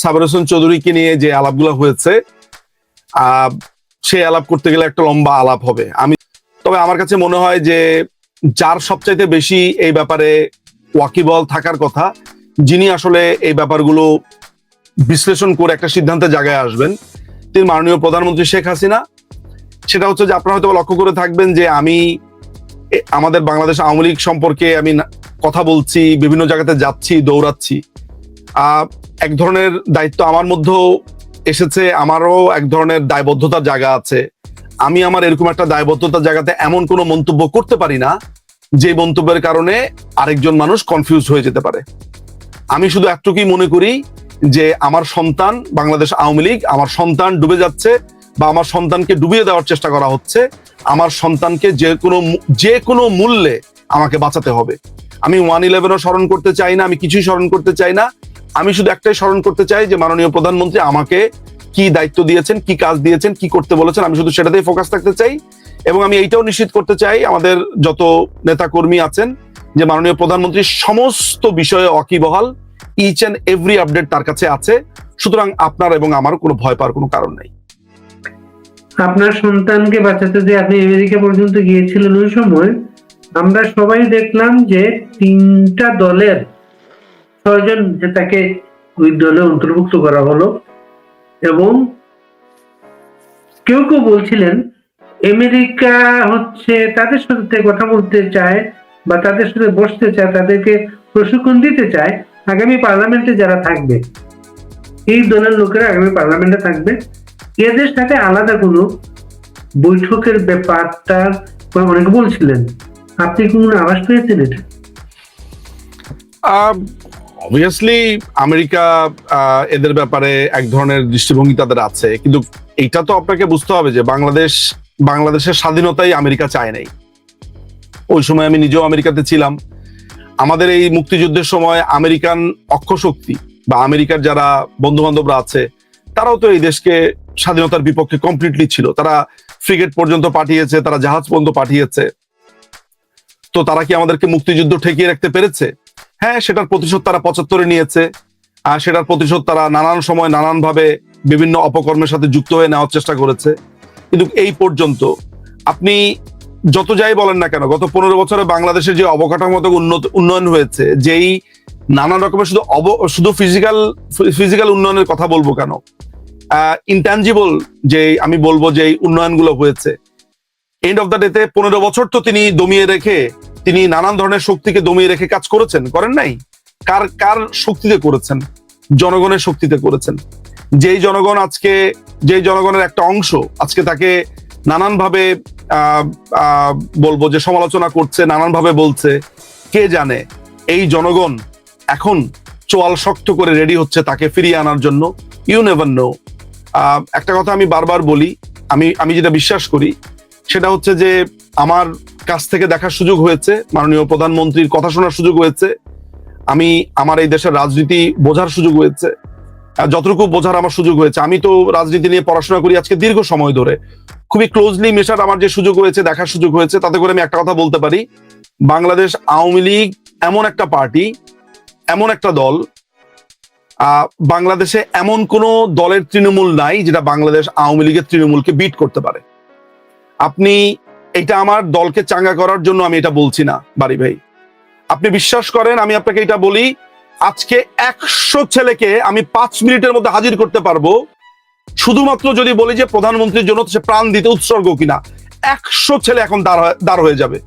সাবের হোসেন চৌধুরীকে নিয়ে যে আলাপগুলো হয়েছে সেই আলাপ করতে গেলে একটা লম্বা আলাপ হবে। আমি তবে আমার কাছে মনে হয় যে যার সবচাইতে বেশি এই ব্যাপারে ওয়াকিবল থাকার কথা, যিনি আসলে এই ব্যাপারগুলো বিশ্লেষণ করে একটা সিদ্ধান্তের জায়গায় আসবেন, তিনি মাননীয় প্রধানমন্ত্রী শেখ হাসিনা। সেটা হচ্ছে যে আপনারা হয়তো লক্ষ্য করে থাকবেন যে আমি আমাদের বাংলাদেশ আওয়ামী লীগ সম্পর্কে আমি কথা বলছি, বিভিন্ন জায়গাতে যাচ্ছি, দৌড়াচ্ছি। এক ধরনের দায়িত্ব আমার মধ্যেও এসেছে, আমারও এক ধরনের দায়বদ্ধতার জায়গা আছে। আমি আমার এরকম একটা দায়বদ্ধতার জায়গাতে এমন কোনো মন্তব্য করতে পারি না, যে মন্তব্যের কারণে আরেকজন মানুষ কনফিউজ হয়ে যেতে পারে। আমি শুধু একটুকুই মনে করি যে আমার সন্তান বাংলাদেশ আওয়ামী লীগ, আমার সন্তান ডুবে যাচ্ছে বা আমার সন্তানকে ডুবিয়ে দেওয়ার চেষ্টা করা হচ্ছে, আমার সন্তানকে যে কোনো যে কোনো মূল্যে আমাকে বাঁচাতে হবে। আমি ওয়ান ইলেভেনও স্মরণ করতে চাই না, আমি কিছুই স্মরণ করতে চাই না আমি শুধু একটাই স্মরণ করতে চাই যে মাননীয় প্রধানমন্ত্রী আমাকে কি দায়িত্ব দিয়েছেন, কি কাজ দিয়েছেন, কি করতে বলেছেন, আমি শুধু সেটাতেই ফোকাস থাকতে চাই। এবং আমি এইটাও নিশ্চিত করতে চাই, আমাদের যত নেতা কর্মী আছেন, যে মাননীয় প্রধানমন্ত্রী সমস্ত বিষয়ে অকিবহাল ইচ এন্ড এভরি আপডেট তার কাছে আছে। সুতরাং আপনার এবং আমার কোনো ভয় পাওয়ার কোনো কারণ নেই। আপনার সন্তানকে বাঁচাতে যে আপনি আমেরিকা পর্যন্ত গিয়েছিলেন ওই সময়, আমরা সবাই দেখলাম যে তিনটা দলের ছয়জন যে তাকে ওই দলে অন্তর্ভুক্ত করা হলো এবং কেউ কেউ বলছিলেন, আমেরিকা হচ্ছে তাদের সাথে কথা বলতে চায় বা তাদের সাথে বসতে চায়, তাদেরকে প্রশিক্ষণ দিতে চায়, আগামী পার্লামেন্টে যারা থাকবে, এই দলের লোকেরা আগামী পার্লামেন্টে থাকবে। এদের সাথে আলাদা কোনো বৈঠকের ব্যাপারটা অনেকে বলছিলেন। আপনি কোনো আভাস পেয়েছেন এটা? অবভিয়াসলি আমেরিকা এদের ব্যাপারে এক ধরনের দৃষ্টিভঙ্গি তাদের আছে, কিন্তু এটা তো আপনাকে বুঝতে হবে যে বাংলাদেশ, বাংলাদেশের স্বাধীনতাই আমেরিকা চায় নাই। ওই সময় আমি নিজেও আমেরিকাতে ছিলাম। আমাদের এই মুক্তিযুদ্ধের সময় আমেরিকান অক্ষশক্তি বা আমেরিকার যারা বন্ধু বান্ধবরা আছে, তারাও তো এই দেশকে স্বাধীনতার বিপক্ষে কমপ্লিটলি ছিল। তারা ফ্রিগেট পর্যন্ত পাঠিয়েছে, তারা জাহাজ পর্যন্ত পাঠিয়েছে। তো তারা কি আমাদেরকে মুক্তিযুদ্ধ ঠেকিয়ে রাখতে পেরেছে? হ্যাঁ সেটার প্রতিশোধ তারা পঁচাত্তরে নিয়েছে। আর সেটার প্রতিশোধ তারা নানান সময় নানান ভাবে বিভিন্ন অপকর্মের সাথে যুক্ত হয়ে নেওয়ার চেষ্টা করেছে। কিন্তু এই পর্যন্ত আপনি যত যাই বলেন না কেন, গত পনেরো বছরে বাংলাদেশের যে অবকাঠামোগত উন্নত, উন্নয়ন হয়েছে, যেই নানান রকমের শুধু অব, শুধু ফিজিক্যাল ফিজিক্যাল উন্নয়নের কথা বলব কেন? ইনট্যাঞ্জিবল যে আমি বলব যে উন্নয়নগুলো হয়েছে। এন্ড অফ দ্য ডেতে পনেরো বছর তো তিনি দমিয়ে রেখে তিনি নানান ধরনের শক্তিকে দমিয়ে রেখে কাজ করেছেন, করেন নাই? কার কার শক্তিতে করেছেন? জনগণের শক্তিতে করেছেন। যেই জনগণ আজকে, যেই জনগণের একটা অংশ আজকে তাকে নানানভাবে বলব যে সমালোচনা করছে, নানানভাবে বলছে, কে জানে? এই জনগণ এখন চোয়াল শক্ত করে রেডি হচ্ছে তাকে ফিরিয়ে আনার জন্য। ইউ নেভার নো একটা কথা আমি বারবার বলি, আমি আমি যেটা বিশ্বাস করি, সেটা হচ্ছে যে আমার কাছ থেকে দেখার সুযোগ হয়েছে, মাননীয় প্রধানমন্ত্রীর কথা শোনার সুযোগ হয়েছে, আমি আমার এই দেশের রাজনীতি বোঝার সুযোগ হয়েছে যতটুকু বোঝার আমার সুযোগ হয়েছে। আমি তো রাজনীতি নিয়ে পড়াশোনা করি আজকে দীর্ঘ সময় ধরে। খুবই ক্লোজলি মেশার আমার যে সুযোগ হয়েছে, দেখার সুযোগ হয়েছে, তাতে করে আমি একটা কথা বলতে পারি। বাংলাদেশ আওয়ামী লীগ এমন একটা পার্টি, এমন একটা দল বাংলাদেশে এমন কোন দলের তৃণমূল নাই যেটা বাংলাদেশ আওয়ামী লীগের তৃণমূলকে বিট করতে পারে। আপনি এটা আমার দলকে চাঙ্গা করার জন্য আমি এটা বলছি না, বাড়ি ভাই। আপনি বিশ্বাস করেন, আমি আপনাকে এটা বলি, আজকে একশো ছেলেকে আমি পাঁচ মিনিটের মধ্যে হাজির করতে পারব। শুধুমাত্র যদি বলি যে প্রধানমন্ত্রীর জন্য সে প্রাণ দিতে উৎসর্গ কিনা, একশো ছেলে এখন দাঁড় হয়ে- যাবে।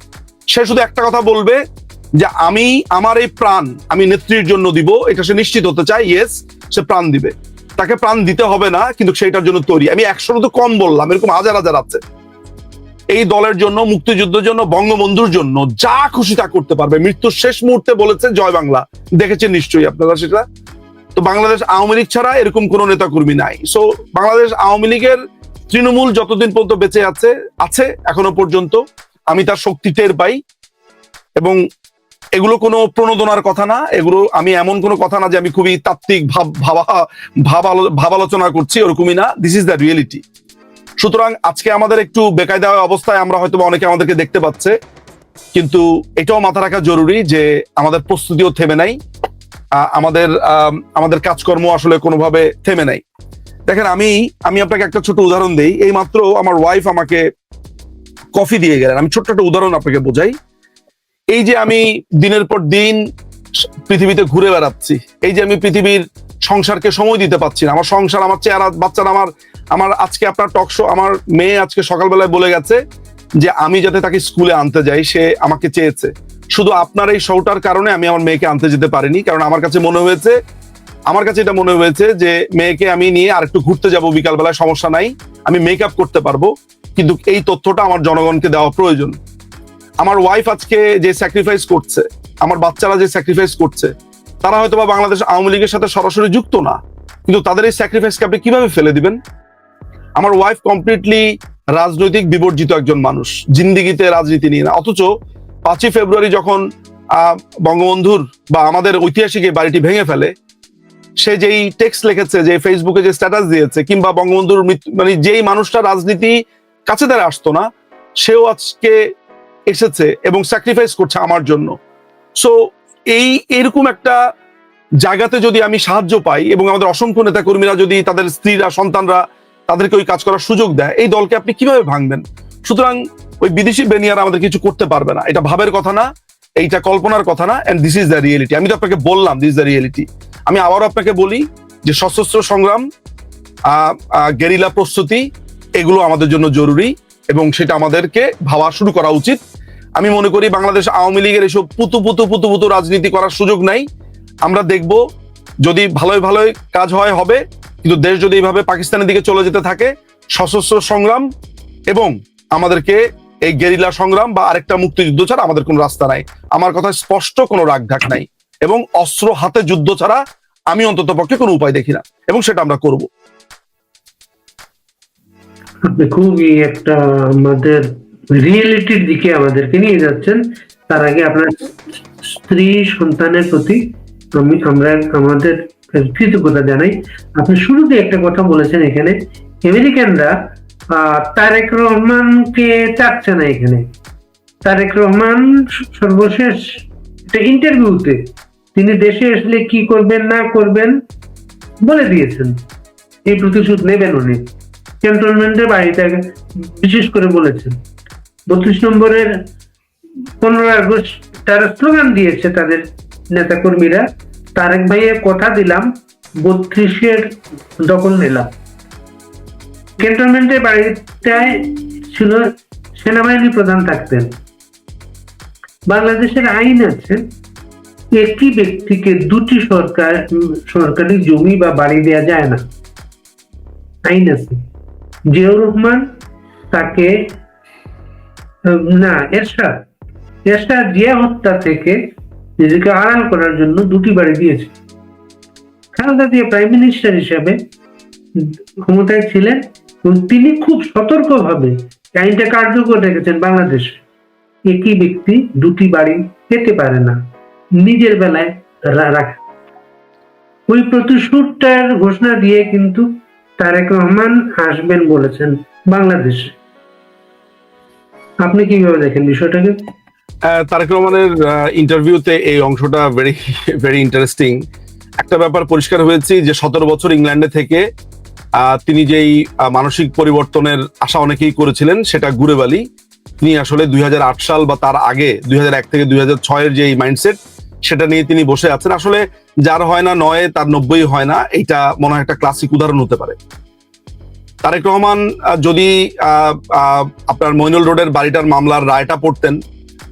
সে শুধু একটা কথা বলবে যে আমি আমার এই প্রাণ আমি নেত্রীর জন্য দিব, এটা সে নিশ্চিত হতে চায় ইয়েস সে প্রাণ দিবে। তাকে প্রাণ দিতে হবে না, কিন্তু সেইটার জন্য তৈরি। আমি একশোর তো কম বললাম, এরকম হাজার হাজার আছে। এই দলের জন্য, মুক্তিযুদ্ধের জন্য, বঙ্গবন্ধুর জন্য যা খুশি তা করতে পারবে। মৃত্যুর শেষ মুহূর্তে বলেছে জয় বাংলা। দেখেছেন নিশ্চয়ই আপনারা সেটা? তো বাংলাদেশ আওয়ামী লীগ ছাড়া এরকম কোন নেতা কর্মী নাই। সো বাংলাদেশ আওয়ামী লীগের তৃণমূল যতদিন পর্যন্ত বেঁচে আছে আছে, এখনও পর্যন্ত, আমি তার শক্তি টের পাই। এবং এগুলো কোনো প্রণোদনার কথা না, এগুলো আমি এমন কোনো কথা না যে আমি খুবই তাত্ত্বিক ভাব, ভাবা, ভাব আলো- ভাবালোচনা করছি, ওরকমই না। দিস ইজ দ্য রিয়েলিটি সুতরাং আজকে আমাদের একটু বেকায়দা অবস্থায় আমরা হয়তো অনেকে আমাদেরকে দেখতে পাচ্ছে, কিন্তু এটাও মাথা রাখা জরুরি যে আমাদের প্রস্তুতিও থেমে নাই। আমাদের আমাদের কাজকর্ম আসলে কোনোভাবে থেমে নাই। দেখেন, আমি আমি আপনাকে একটা ছোট উদাহরণ দিই। এই মাত্র আমার ওয়াইফ আমাকে কফি দিয়ে গেলেন। আমি ছোট্ট একটা উদাহরণ আপনাকে বোঝাই। এই যে আমি দিনের পর দিন পৃথিবীতে ঘুরে বেড়াচ্ছি, এই যে আমি পৃথিবীর সংসারকে সময় দিতে পারছি না। আমার সংসার, আমার চেহারা, বাচ্চারা আমার আমার আজকে আপনার টক শো আমার মেয়ে আজকে সকালবেলায় বলে গেছে যে, আমি যাতে তাকে স্কুলে আনতে যাই, সে আমাকে চেয়েছে। শুধু আপনার এই শোটার কারণে আমি আমার মেয়েকে আনতে যেতে পারিনি, কারণ আমার কাছে মনে হয়েছে, আমার কাছে এটা মনে হয়েছে যে, মেয়েকে আমি নিয়ে আর একটু ঘুরতে যাব, বিকালবেলায় সমস্যা নাই, আমি মেকআপ করতে পারব, কিন্তু এই তথ্যটা আমার জনগণকে দেওয়া প্রয়োজন। আমার ওয়াইফ আজকে যে স্যাক্রিফাইস করছে, আমার বাচ্চারা যে স্যাক্রিফাইস করছে তারা হয়তো বা বাংলাদেশ আওয়ামী লীগের সাথে সরাসরি যুক্ত না, কিন্তু তাদের এই স্যাক্রিফাইসকে আপনি কীভাবে ফেলে দিবেন? আমার ওয়াইফ কমপ্লিটলি রাজনৈতিক বিবর্জিত একজন মানুষ, জিন্দিগিতে রাজনীতি নিয়ে না, অথচ পাঁচই ফেব্রুয়ারি যখন বঙ্গবন্ধুর বা আমাদের ঐতিহাসিক এই বাড়িটি ভেঙে ফেলে, সে যেই টেক্সট লিখেছে, যে ফেসবুকে যে স্ট্যাটাস দিয়েছে, কিংবা বঙ্গবন্ধুর মানে যেই মানুষটা রাজনীতি কাছে তারা আসতো না, সেও আজকে এসেছে এবং স্যাক্রিফাইস করছে আমার জন্য। সো এই এরকম একটা জায়গাতে যদি আমি সাহায্য পাই এবং আমাদের অসংখ্য নেতা কর্মীরা যদি তাদের স্ত্রীরা, সন্তানরা তাদেরকে ওই কাজ করার সুযোগ দেয়, এই দলকে আপনি কীভাবে ভাঙবেন? সুতরাং ওই বিদেশি বেনিয়ার আমাদের কিছু করতে পারবে না। এটা ভাবের কথা না, এইটা কল্পনার কথা না and this is the reality আমি তো আপনাকে বললাম দিস দ্য রিয়েলিটি আমি আবারও আপনাকে বলি যে সশস্ত্র সংগ্রাম গেরিলা প্রস্তুতি, এগুলো আমাদের জন্য জরুরি এবং সেটা আমাদেরকে ভাবা শুরু করা উচিত। আমি মনে করি বাংলাদেশ আওয়ামী লীগের এসব পুতু পুতু পুতু পুতু রাজনীতি করার সুযোগ নাই। আমরা দেখব যদি ভালোই ভালোই কাজ হয়, হবে। কিন্তু দেশ যদি এইভাবে পাকিস্তানের দিকে চলে যেতে থাকে, সশস্ত্র সংগ্রাম এবং আমাদেরকে এই গেরিলা সংগ্রাম বা আরেকটা মুক্তিযুদ্ধ ছাড়া আমাদের কোনো রাস্তা নাই। আমার কথা স্পষ্ট কোনো রাগঢাক নাই এবং অস্ত্র হাতে যুদ্ধ ছাড়া আমি অন্তত পক্ষে কোনো উপায় দেখি না এবং সেটা আমরা করব। খুবই একটা আমাদের রিয়েলিটির দিকে আমাদেরকে নিয়ে যাচ্ছেন। তার আগে আপনার স্ত্রী, সন্তানের প্রতি আমি, আমরা আমাদের কৃতজ্ঞতা জানাই। আপনি শুরুতে একটা কথা বলেছেন এখানে, আমেরিকানরা তারেক রহমানকে চাচ্ছে না এখানে। তারেক রহমান সর্বশেষ একটা ইন্টারভিউতে তিনি দেশে আসলে কি করবেন, না করবেন বলে দিয়েছেন। এই প্রতিশোধ নেবেন উনি। ক্যান্টনমেন্টের বাড়িতে বিশেষ করে বলেছেন। বত্রিশ নম্বরের পনেরো আগস্ট তারা স্লোগান দিয়েছে তাদের নেতা কর্মীরা তারেক ভাইয়ের কথা দিলাম, বত্রিশের দখল নিলাম। ক্যান্টনমেন্টের বাড়িটায় ছিল সেনাবাহিনী প্রধান থাকতেন। বাংলাদেশের আইন আছে, একই ব্যক্তিকে দুটি সরকার, সরকারি জমি বা বাড়ি দেওয়া যায় না। আইন আছে। জিয়াউর রহমান তাকে না, এরশাদ। এরশাদ জিয়া হত্যা থেকে নিজেকে আড়াল করার জন্য দুটি বাড়ি দিয়েছে। খালেদা জিয়া প্রাইম মিনিস্টার হিসেবে ক্ষমতায় ছিলেন এবং তিনি খুব সতর্কভাবে আইনটা কার্যকর রেখেছেন বাংলাদেশে। একই ব্যক্তি দুটি বাড়ি পেতে পারে না, নিজের বেলায় রাখা। ওই প্রতিশোধটার ঘোষণা দিয়ে কিন্তু তারেক রহমান আসবেন বলেছেন বাংলাদেশে। আপনি কীভাবে দেখেন বিষয়টাকে? তারেক রহমানের ইন্টারভিউতে এই অংশটা ভেরি ভেরি ইন্টারেস্টিং একটা ব্যাপার পরিষ্কার হয়েছে যে সতেরো বছর ইংল্যান্ডে থেকে তিনি যেই মানসিক পরিবর্তনের আশা অনেকেই করেছিলেন, সেটা গুরেবালি তিনি আসলে দুই হাজার আট সাল বা তার আগে, দুই হাজার এক থেকে দুই এর যে মাইন্ডসেট সেটা নিয়ে তিনি বসে আছেন। আসলে যার হয় না নয়, তার নব্বই হয় না এটা মনে হয় একটা ক্লাসিক উদাহরণ হতে পারে। তারেক রহমান যদি আপনার মইনুল রোডের বাড়িটার মামলার রায়টা পড়তেন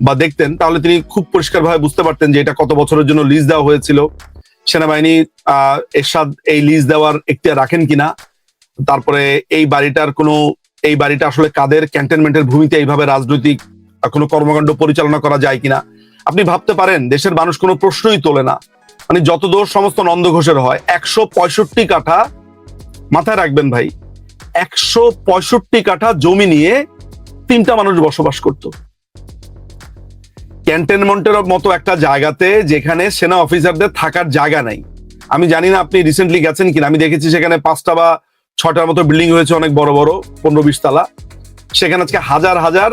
বা দেখতেন, তাহলে তিনি খুব পরিষ্কারভাবে বুঝতে পারতেন যে এটা কত বছরের জন্য লিজ দেওয়া হয়েছিল। সেনাবাহিনী এরশাদ এই লিজ দেওয়ার এখতিয়ার রাখেন কিনা, তারপরে এই বাড়িটার কোনো, এই বাড়িটা আসলে কাদের ক্যান্টনমেন্টের ভূমিতে এইভাবে রাজনৈতিক কোনো কর্মকাণ্ড পরিচালনা করা যায় কিনা? আপনি ভাবতে পারেন, দেশের মানুষ কোনো প্রশ্নই তোলে না। মানে যত দোষ সমস্ত নন্দ ঘোষের হয়, একশো পঁয়ষট্টি কাঠা মাথায় রাখবেন ভাই। একশো পঁয়ষট্টি কাঠা জমি নিয়ে তিনটা মানুষ বসবাস করত। ক্যান্টনমেন্টের মতো একটা জায়গাতে যেখানে সেনা অফিসারদের থাকার জায়গা নাই। আমি জানি না আপনি রিসেন্টলি গেছেন কিনা। আমি দেখেছি সেখানে পাঁচটা বা ছটার মতো বিল্ডিং হয়েছে অনেক বড় বড়, পনেরো বিশ তলা। সেখানে আজকে হাজার হাজার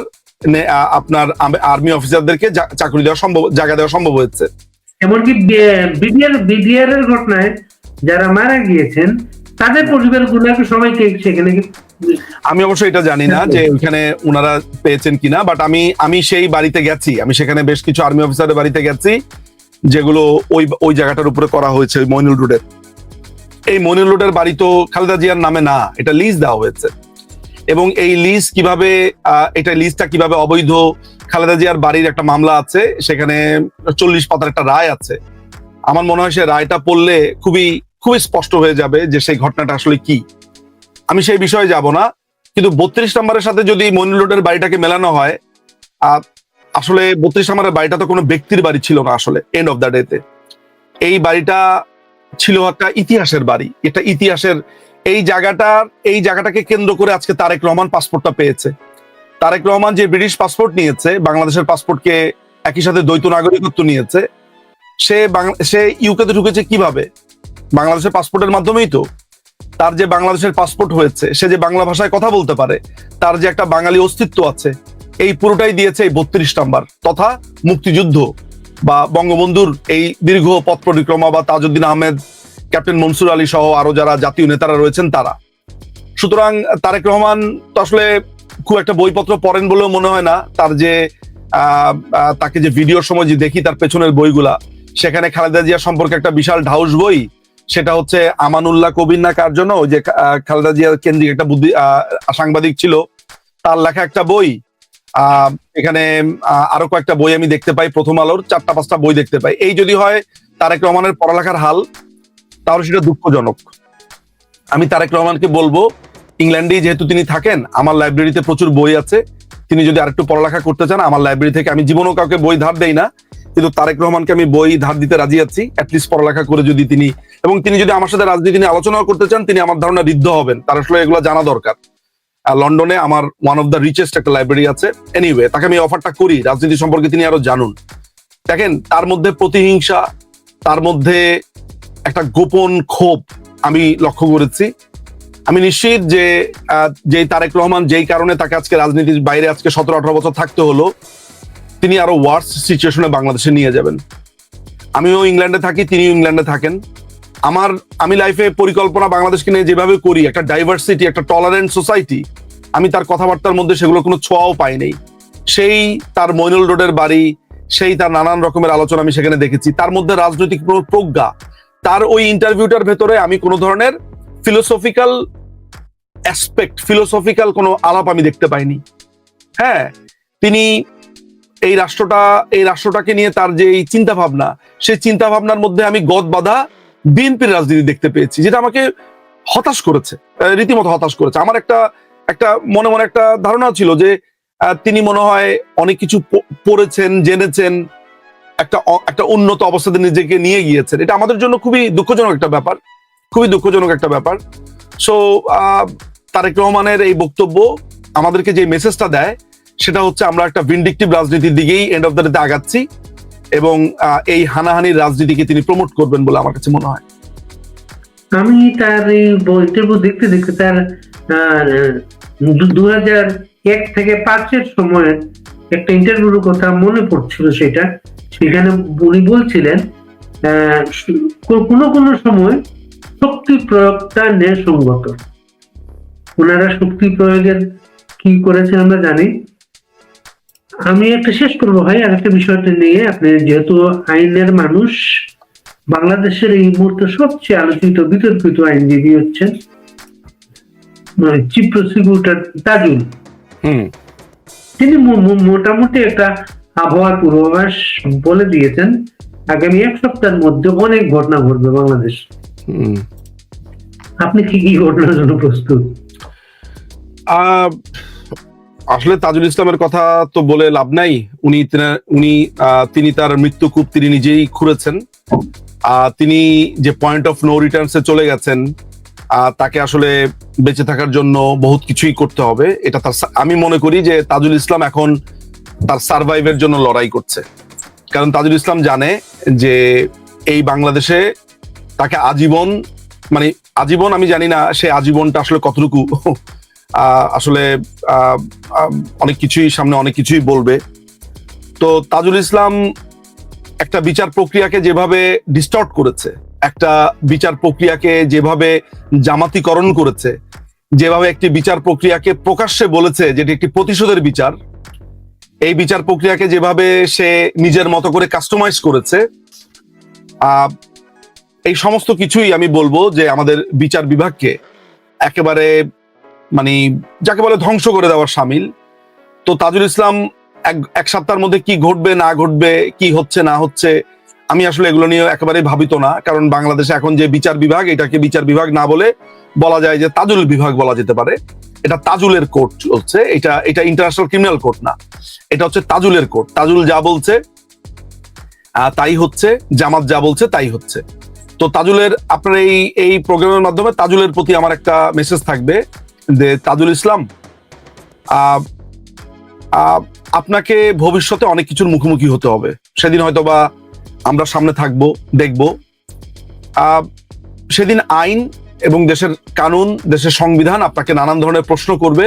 আপনার আর্মি অফিসারদেরকে চাকরি দেওয়া সম্ভব, জায়গা দেওয়া সম্ভব হয়েছে। এমনকি বিডিআর বিডিআর এর ঘটনায় যারা মারা গিয়েছেন তাদের পরিবার গুলাকে সবাইকে সেখানে আমি অবশ্য এটা জানি না যে ওইখানে ওনারা পেয়েছেন কিনা বাট আমি আমি সেই বাড়িতে গেছি। আমি সেখানে বেশ কিছু আর্মি অফিসারের বাড়িতে গেছি যেগুলো ওই ওই জায়গাটার উপরে করা হয়েছে ওই মইনুল রোডের। এই মইনুল রোডের বাড়ি তো খালেদা জিয়ার নামে না এটা লিজ দেওয়া হয়েছে। এবং এই লিজ কীভাবে এটা লিজটা কীভাবে অবৈধ খালেদা জিয়ার বাড়ির একটা মামলা আছে সেখানে চল্লিশ পাতার একটা রায় আছে। আমার মনে হয় সে রায়টা পড়লে খুবই খুবই স্পষ্ট হয়ে যাবে যে সেই ঘটনাটা আসলে কি। আমি সেই বিষয়ে যাব না, কিন্তু বত্রিশ নম্বরের সাথে যদি মইনুল রোডের বাড়িটাকে মেলানো হয় আসলে বত্রিশ নম্বরের বাড়িটা তো কোনো ব্যক্তির বাড়ি ছিল না আসলে এন্ড অফ দ্য ডেতে এই বাড়িটা ছিল একটা ইতিহাসের বাড়ি, এটা ইতিহাসের এই জায়গাটার এই জায়গাটাকে কেন্দ্র করে আজকে তারেক রহমান পাসপোর্টটা পেয়েছে। তারেক রহমান যে ব্রিটিশ পাসপোর্ট নিয়েছে, বাংলাদেশের পাসপোর্টকে একই সাথে দ্বৈত নাগরিকত্ব নিয়েছে, সে সে ইউকেতে ঢুকেছে কীভাবে? বাংলাদেশের পাসপোর্টের মাধ্যমেই তো। তার যে বাংলাদেশের পাসপোর্ট হয়েছে, সে যে বাংলা ভাষায় কথা বলতে পারে, তার যে একটা বাঙালি অস্তিত্ব আছে, এই পুরোটাই দিয়েছে এই বত্রিশ নাম্বার। তথা মুক্তিযুদ্ধ বা বঙ্গবন্ধুর এই দীর্ঘ পথ পরিক্রমা বা তাজউদ্দিন আহমেদ, ক্যাপ্টেন মনসুর আলী সহ আরও যারা জাতীয় নেতারা রয়েছেন, তারা। সুতরাং তারেক রহমান তো আসলে খুব একটা বইপত্র পড়েন বলেও মনে হয় না। তার যে তাকে যে ভিডিওর সময় যে দেখি, তার পেছনের বইগুলা, সেখানে খালেদা জিয়া সম্পর্কে একটা বিশাল ঢাউস বই সেটা হচ্ছে আমানুল্লাহ কবির না কার জন্য? ওই যে খালেদা জিয়া কেন্দ্রিক একটা বুদ্ধি সাংবাদিক ছিল। তার লেখা একটা বই এখানে আরও কয়েকটা বই আমি দেখতে পাই, প্রথম আলোর চারটা পাঁচটা বই দেখতে পাই। এই যদি হয়, তারেক রহমানের পড়ালেখার হাল, তাহলে সেটা দুঃখজনক। আমি তারেক রহমানকে বলব, ইংল্যান্ডেই যেহেতু তিনি থাকেন, আমার লাইব্রেরিতে প্রচুর বই আছে। তিনি যদি আরেকটু পড়ালেখা করতে চান, আমার লাইব্রেরি থেকে আমি জীবনও কাউকে বই ধার দেই না। কিন্তু তারেক রহমানকে আমি বই ধার দিতে রাজি আছি অ্যাটলিস্ট পড়ালেখা করে যদি তিনি এবং তিনি যদি আমার সাথে রাজনীতি নিয়ে আলোচনাও করতে চান তিনি আমার ধারণা ঋদ্ধ হবেন। তার আসলে এগুলো জানা দরকার। লন্ডনে আমার ওয়ান অফ দ্য রিচেস্ট একটা লাইব্রেরি আছে। এনিওয়ে তাকে আমি অফারটা করি রাজনীতি সম্পর্কে তিনি আরও জানুন। দেখেন তার মধ্যে প্রতিহিংসা তার মধ্যে একটা গোপন ক্ষোভ আমি লক্ষ্য করেছি। আমি নিশ্চিত যে আহ, যে তারেক রহমান যেই কারণে তাকে আজকে রাজনীতির বাইরে আজকে সতেরো আঠারো বছর থাকতে হলো তিনি আরও ওয়ার্স সিচুয়েশনে বাংলাদেশে নিয়ে যাবেন। আমিও ইংল্যান্ডে থাকি, তিনিও ইংল্যান্ডে থাকেন। আমার, আমি লাইফে পরিকল্পনা বাংলাদেশকে নিয়ে যেভাবে করি, একটা ডাইভার্সিটি একটা টলারেন্ট সোসাইটি আমি তার কথাবার্তার মধ্যে সেগুলো কোনো ছোঁয়াও পাই সেই তার মইনুল রোডের বাড়ি, সেই তার নানান রকমের আলোচনা আমি সেখানে দেখেছি। তার মধ্যে রাজনৈতিক প্রজ্ঞা, তার ওই ইন্টারভিউটার ভেতরে আমি কোনো ধরনের ফিলোসফিক্যাল অ্যাসপেক্ট ফিলোসফিক্যাল কোনো আলাপ আমি দেখতে পাইনি। হ্যাঁ তিনি এই রাষ্ট্রটা, এই রাষ্ট্রটাকে নিয়ে তার যে এই চিন্তা ভাবনা সেই চিন্তা ভাবনার মধ্যে আমি গদ বাঁধা বিএনপির রাজনীতি দেখতে পেয়েছি, যেটা আমাকে হতাশ করেছে রীতিমতো হতাশ করেছে। আমার একটা একটা মনে মনে একটা ধারণা ছিল যে তিনি মনে হয় অনেক কিছু পড়েছেন, জেনেছেন, একটা একটা উন্নত অবস্থাতে নিজেকে নিয়ে গিয়েছেন। এটা আমাদের জন্য খুবই দুঃখজনক একটা ব্যাপার, খুবই দুঃখজনক একটা ব্যাপার। সো তারেক রহমানের এই বক্তব্য আমাদেরকে যে মেসেজটা দেয় সেটা হচ্ছে আমরা একটা ভিন্ডিকটিভ রাজনীতির দিকেই এন্ড অফ দ্য ডেতে আগাচ্ছি এবং এই হানাহানির রাজনীতিকে তিনি প্রমোট করবেন বলে আমার কাছে মনে হয়। আমি তার এই দেখতে দেখতে তার দু হাজার এক থেকে পাঁচের সময় একটা ইন্টারভিউর কথা মনে পড়ছিল সেটা। সেখানে উনি বলছিলেন কোনো কোনো সময় শক্তি প্রয়োগটা ন্যায়সঙ্গত। ওনারা শক্তি প্রয়োগের কি করেছেন আমরা জানি। আমি একটা শেষ করব ভাই আর একটা বিষয়টা নিয়ে। আপনি যেহেতু আইনের মানুষ বাংলাদেশের এই মুহূর্তে সবচেয়ে আলোচিত বিতর্কিত আইনজীবী হচ্ছেন চিফ প্রসিকিউটর তাজুল। তিনি মোটামুটি একটা আবহাওয়ার পূর্বাভাস বলে দিয়েছেন আগামী এক সপ্তাহের মধ্যে অনেক ঘটনা ঘটবে বাংলাদেশ। আপনি কি কি ঘটনার জন্য প্রস্তুত? আহ, আসলে তাজুল ইসলামের কথা তো বলে লাভ নাই। উনি উনি তিনি তার মৃত্যুকূপ তিনি নিজেই খুঁড়েছেন। তিনি যে পয়েন্ট অফ নো রিটার্নসে চলে গেছেন তাকে আসলে বেঁচে থাকার জন্য বহুত কিছুই করতে হবে। এটা তার আমি মনে করি যে তাজুল ইসলাম এখন তার সার্ভাইভের জন্য লড়াই করছে। কারণ তাজুল ইসলাম জানে যে এই বাংলাদেশে তাকে আজীবন মানে আজীবন আমি জানি না সে আজীবনটা আসলে কতটুকু আসলে অনেক কিছুই সামনে অনেক কিছুই বলবে। তো তাজুল ইসলাম একটা বিচার প্রক্রিয়াকে যেভাবে ডিস্টর্ট করেছে, একটা বিচার প্রক্রিয়াকে যেভাবে জামাতিকরণ করেছে, যেভাবে একটি বিচার প্রক্রিয়াকে প্রকাশ্যে বলেছে যেটি একটি প্রতিশোধের বিচার, এই বিচার প্রক্রিয়াকে যেভাবে সে নিজের মতো করে কাস্টমাইজ করেছে এই সমস্ত কিছুই আমি বলব যে আমাদের বিচার বিভাগকে একেবারে মানে যাকে বলে ধ্বংস করে দেওয়ার সামিল। তো তাজুল ইসলাম এক সপ্তাহের মধ্যে কি ঘটবে, না ঘটবে, কি হচ্ছে, না হচ্ছে, আমি আসলে এগুলো নিয়ে একেবারেই ভাবিত না। কারণ বাংলাদেশে এখন যে বিচার বিভাগ, এটাকে বিচার বিভাগ না বলে বলা যায় যে তাজুল বিভাগ বলা যেতে পারে। এটা তাজুলের কোর্ট চলছে, এটা এটা ইন্টারন্যাশনাল ক্রিমিনাল কোর্ট না। এটা হচ্ছে তাজুলের কোর্ট। তাজুল যা বলছে তাই হচ্ছে, জামাত যা বলছে, তাই হচ্ছে। তো তাজুলের, আপনার এই এই প্রোগ্রামের মাধ্যমে তাজুলের প্রতি আমার একটা মেসেজ থাকবে। যে তাজুল ইসলাম আপনাকে ভবিষ্যতে অনেক কিছুর মুখোমুখি হতে হবে। সেদিন হয়তো বা আমরা সামনে থাকব, দেখব। সেদিন আইন এবং দেশের কানুন, দেশের সংবিধান আপনাকে নানান ধরনের প্রশ্ন করবে।